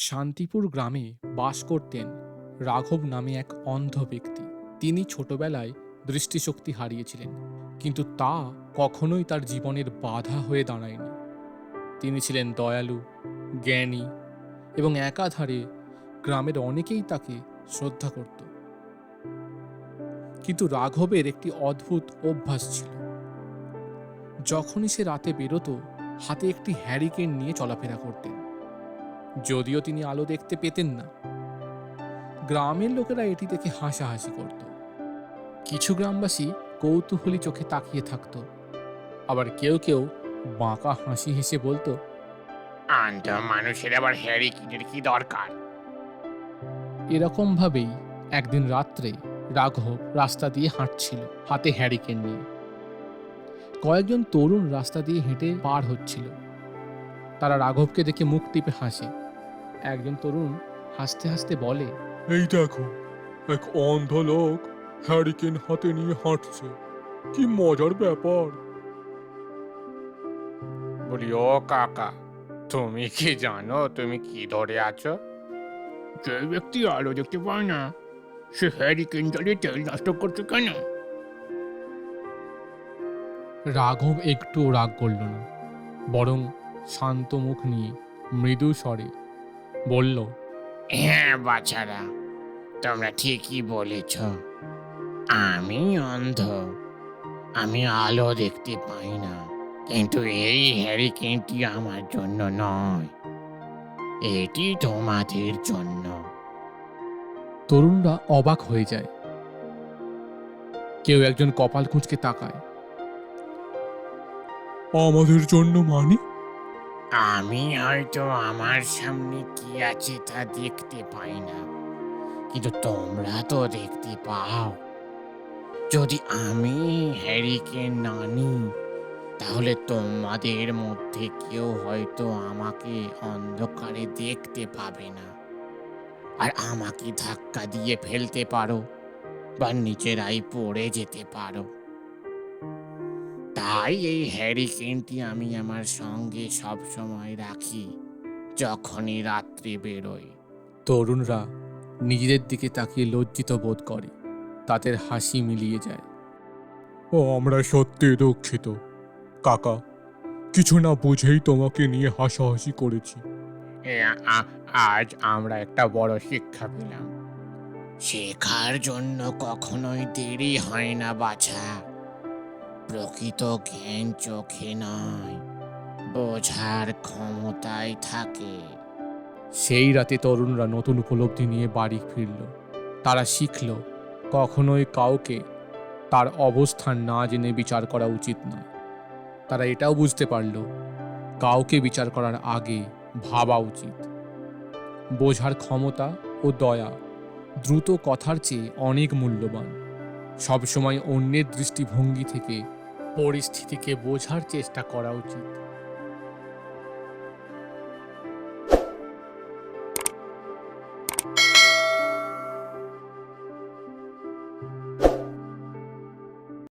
শান্তিপুর গ্রামে বাস করতেন রাঘব নামে এক অন্ধ ব্যক্তি। তিনি ছোটবেলায় দৃষ্টিশক্তি হারিয়েছিলেন, কিন্তু তা কখনোই তার জীবনের বাধা হয়ে দাঁড়ায়নি। তিনি ছিলেন দয়ালু, জ্ঞানী এবং একাধারে গ্রামের অনেকেই তাকে শ্রদ্ধা করত। কিন্তু রাঘবের একটি অদ্ভুত অভ্যাস ছিল। যখনই সে রাতে বেরোত, হাতে একটি হ্যারিকেন নিয়ে চলাফেরা করতেন। যদিও তিনি আলো দেখতে পেতেন না। গ্রামের লোকেরা এটি দেখে হাসাহাসি করত। কিছু গ্রামবাসী কৌতূহলী চোখে তাকিয়ে থাকত। আবার কেউ কেউ বাঁকা হাসি হেসে বলতো মানুষের আবার হ্যারি কিনের কি দরকার? এরকম ভাবেই একদিন রাত্রে রাঘব রাস্তা দিয়ে হাঁটছিল হাতে হ্যারিকেন নিয়ে। কয়েকজন তরুণ রাস্তা দিয়ে হেঁটে পার হচ্ছিল। তারা রাঘবকে দেখে মুখ টিপে হাসে। একজন তরুণ হাসতে হাসতে বলে এই দেখো এক অন্ধ লোক হ্যারিকেন হাতে নিয়ে হাঁটছে। কি মজার ব্যাপার! বলি ও কাকা তুমি কি জানো তুমি কি ধরে আছো? যে ব্যক্তি আলো দেখতে পায় না সে হ্যারি কেন্দ্রে তেল নষ্ট করছে কেন? রাঘব একটুও রাগ করল না বরং শান্ত মুখ নিয়ে মৃদু স্বরে বলল হ্যাঁ বাচ্চারা তোমরা ঠিকই বলেছ। আমি অন্ধ আমি আলো দেখতে পাই না কিন্তু এই হ্যারিকেনটি আমার জন্য নয় এটি তোমাদের জন্য। তরুণরা অবাক হয়ে যায়। কেউ একজন কপাল কুঁচকে তাকায়। আমাদের জন্য মানে? আমি হয়তো আমার সামনে কি আছে তা দেখতে পাই না। কিন্তু তোমরা তো দেখতে পাও। যদি আমি হ্যারিকে না নিই, তাহলে তোমাদের মধ্যে কেউ হয়তো আমাকে অন্ধকারে দেখতে পাবে না। আর আমাকে ধাক্কা দিয়ে ফেলতে পারো, বা নিজেরাই পড়ে যেতে পারো। তাই এই হ্যারিকেনটি আমি আমার সঙ্গে সব সময় রাখি যখনই রাত্রি বেরোই তরুণরা নিজেদের দিকে তাকিয়ে লজ্জিত বোধ করে তাদের হাসি মিলিয়ে যায়। ও আমরা সত্যি দুঃখিত। কাকা কিছু না বুঝেই তোমাকে নিয়ে হাসাহাসি করেছি। আজ আমরা একটা বড় শিক্ষা পেলাম। শেখার জন্য কখনোই দেরি হয় না বাছা। প্রকৃত জ্ঞান চোখে নয় বোঝার ক্ষমতায় থাকে। সেই রাতে তরুণরা নতুন উপলব্ধি নিয়ে বাড়ি ফিরল। তারা শিখল, কখনোই কাউকে তার অবস্থান না জেনে বিচার করা উচিত নয়। তারা এটাও বুঝতে পারল, কাউকে বিচার করার আগে ভাবা উচিত। বোঝার ক্ষমতা ও দয়া দ্রুত কথার চেয়ে অনেক মূল্যবান। সবসময় অন্যের দৃষ্টিভঙ্গি থেকে পরিস্থিতিকে বোঝার চেষ্টা করা উচিত।